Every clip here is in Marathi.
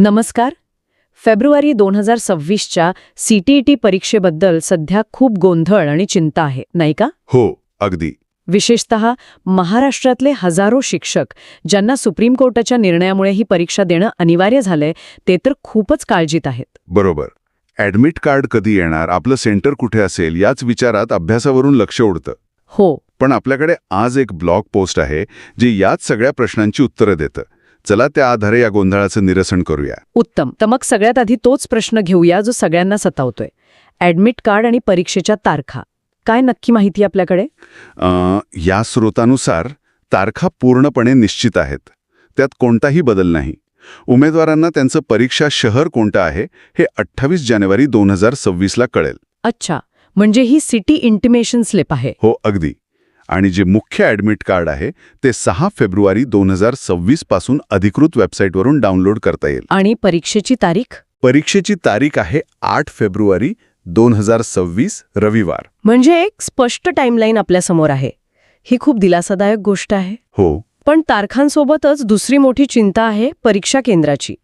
नमस्कार. फेब्रुवारी दोन हजार सव्वीसच्या सी टी ई टी परीक्षेबद्दल सध्या खूप गोंधळ आणि चिंता आहे नाही का? हो अगदी. विशेषत महाराष्ट्रातले हजारो शिक्षक ज्यांना सुप्रीम कोर्टाच्या निर्णयामुळे ही परीक्षा देणं अनिवार्य झालंय ते तर खूपच काळजीत आहेत. बरोबर. ॲडमिट कार्ड कधी येणार आपलं सेंटर कुठे असेल याच विचारात अभ्यासावरून लक्ष उडतं. हो. पण आपल्याकडे आज एक ब्लॉग पोस्ट आहे जे याच सगळ्या प्रश्नांची उत्तरं देतं. चला त्या आधारे या गोंधळाचं निरसन करूया. उत्तम. तर मग सगळ्यात आधी तोच प्रश्न घेऊया जो सगळ्यांना सतावतोय. ॲडमिट कार्ड आणि परीक्षेच्या तारखा. काय नक्की माहिती आपल्याकडे? या स्रोतानुसार तारखा पूर्णपणे निश्चित आहेत. त्यात कोणताही बदल नाही. उमेदवारांना त्यांचं परीक्षा शहर कोणतं आहे हे अठ्ठावीस जानेवारी दोन हजार सव्वीसला कळेल. अच्छा. म्हणजे ही सिटी इंटिमेशन स्लिप आहे. हो अगदी. आणि जे मुख्य ॲडमिट कार्ड आहे ते सहा फेब्रुवारी दोन हजार सव्वीसपासून अधिकृत वेबसाईटवरून डाउनलोड करता येईल. आणि परीक्षेची तारीख? परीक्षेची तारीख आहे आठ फेब्रुवारी दोन हजार सव्वीस रविवार. म्हणजे एक स्पष्ट टाइमलाईन आपल्यासमोर आहे. ही खूप दिलासादायक गोष्ट आहे. हो. पण तारखांसोबतच दुसरी मोठी चिंता आहे परीक्षा केंद्राची.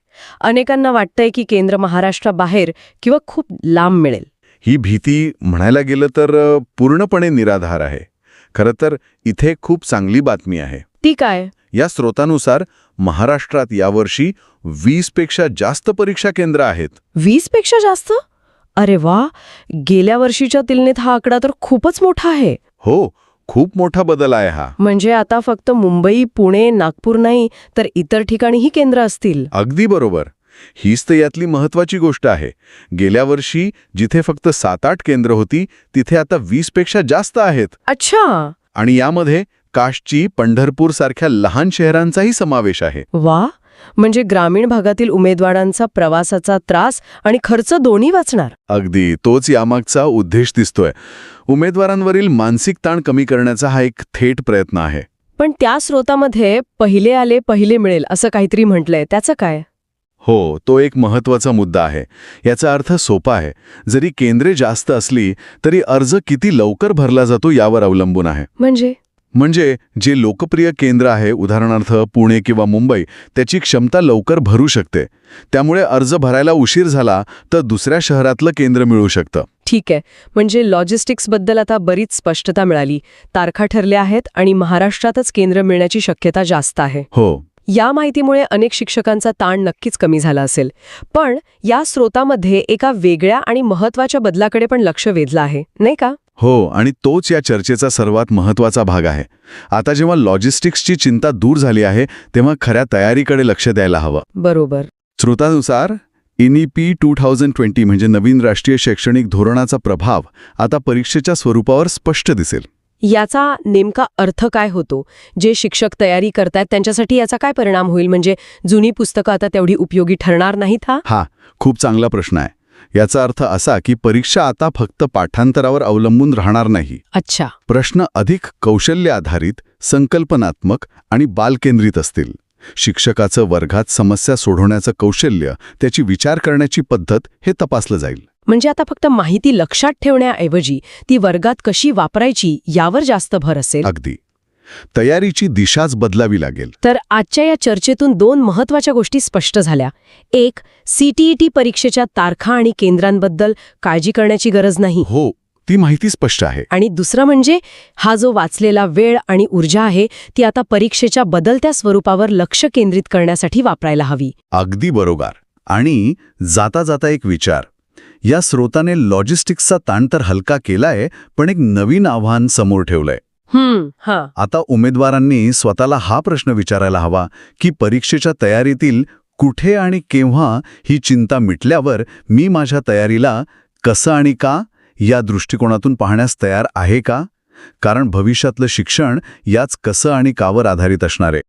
अनेकांना वाटतंय की केंद्र महाराष्ट्राबाहेर किंवा खूप लांब मिळेल. ही भीती म्हणायला गेलं तर पूर्णपणे निराधार आहे. खरं तर इथे खूप चांगली बातमी आहे. ती काय? या स्रोतानुसार महाराष्ट्रात यावर्षी वीसपेक्षा जास्त परीक्षा केंद्र आहेत. वीसपेक्षा जास्त? अरे वा! गेल्या वर्षीच्या तुलनेत हा आकडा तर खूपच मोठा आहे. हो खूप मोठा बदल आहे हा. म्हणजे आता फक्त मुंबई पुणे नागपूर नाही तर इतर ठिकाणीही केंद्र असतील. अगदी बरोबर. हीच तर यातली महत्वाची गोष्ट आहे. गेल्या वर्षी जिथे फक्त सात आठ केंद्र होती तिथे आता वीसपेक्षा जास्त आहेत. अच्छा. आणि यामध्ये काष्टची पंढरपूर सारख्या लहान शहरांचाही समावेश आहे. वा. म्हणजे ग्रामीण भागातील उमेदवारांचा प्रवासाचा त्रास आणि खर्च दोन्ही वाचणार. अगदी. तोच यामागचा उद्देश दिसतोय. उमेदवारांवरील मानसिक ताण कमी करण्याचा हा एक थेट प्रयत्न आहे. पण त्या स्रोतामध्ये पहिले आले पहिले मिळेल असं काहीतरी म्हटलंय. त्याचं काय? हो तो एक महत्त्वाचा मुद्दा आहे. याचा अर्थ सोपा आहे. जरी केंद्रे जास्त असली तरी अर्ज किती लवकर भरला जातो यावर अवलंबून आहे. म्हणजे? म्हणजे जे लोकप्रिय केंद्र आहे उदाहरणार्थ पुणे किंवा मुंबई त्याची क्षमता लवकर भरू शकते. त्यामुळे अर्ज भरायला उशीर झाला तर दुसऱ्या शहरातलं केंद्र मिळू शकतं. ठीक आहे. म्हणजे लॉजिस्टिक्सबद्दल आता बरीच स्पष्टता मिळाली. तारखा ठरल्या आहेत आणि महाराष्ट्रातच केंद्र मिळण्याची शक्यता जास्त आहे. हो. या माहितीमुळे अनेक शिक्षकांचा ताण नक्कीच कमी झाला असेल. पण या स्रोतामध्ये एका वेगळ्या आणि महत्त्वाच्या बदलाकडे पण लक्ष वेधलं आहे नाही का? हो आणि तोच या चर्चेचा सर्वात महत्त्वाचा भाग आहे. आता जेव्हा लॉजिस्टिक्सची चिंता दूर झाली आहे तेव्हा खऱ्या तयारीकडे लक्ष द्यायला हवं. बरोबर. स्रोतानुसार एनईपी टू थाउजंड ट्वेंटी म्हणजे नवीन राष्ट्रीय शैक्षणिक धोरणाचा प्रभाव आता परीक्षेच्या स्वरूपावर स्पष्ट दिसेल. याचा नेमका अर्थ काय होतो? जे शिक्षक तयारी करतायत त्यांच्यासाठी याचा काय परिणाम होईल? म्हणजे जुनी पुस्तकं आता तेवढी उपयोगी ठरणार नाहीत हा? हा खूप चांगला प्रश्न आहे. याचा अर्थ असा की परीक्षा आता फक्त पाठांतरावर अवलंबून राहणार नाही. अच्छा. प्रश्न अधिक कौशल्य आधारित संकल्पनात्मक आणि बालकेंद्रित असतील. शिक्षकाचं वर्गात समस्या सोडवण्याचं कौशल्य त्याची विचार करण्याची पद्धत हे तपासलं जाईल. म्हणजे आता फक्त माहिती लक्षात ठेवण्याऐवजी ती वर्गात कशी वापरायची यावर जास्त भर असेल? अगदी. तयारीची दिशाच बदलावी लागेल. तर आजच्या या चर्चेतून दोन महत्त्वाच्या गोष्टी स्पष्ट झाल्या. एक सीटीईटी परीक्षेच्या तारखा आणि केंद्रांबद्दल काळजी करण्याची गरज नाही. हो ती माहिती स्पष्ट आहे. आणि दुसरं म्हणजे हा जो वाचलेला वेळ आणि ऊर्जा आहे ती आता परीक्षेच्या बदलत्या स्वरूपावर लक्ष केंद्रित करण्यासाठी वापरायला हवी. अगदी बरोबर. आणि जाता जाता एक विचार. या स्रोताने लॉजिस्टिक्सचा ताण तर हलका केलाय पण एक नवीन आव्हान समोर ठेवलंय. हा. आता उमेदवारांनी स्वतःला हा प्रश्न विचारायला हवा की परीक्षेच्या तयारीतील कुठे आणि केव्हा ही चिंता मिटल्यावर मी माझ्या तयारीला कसं आणि का या दृष्टिकोनातून पाहण्यास तयार आहे का? कारण भविष्यातलं शिक्षण याच कसं आणि कावर आधारित असणार आहे.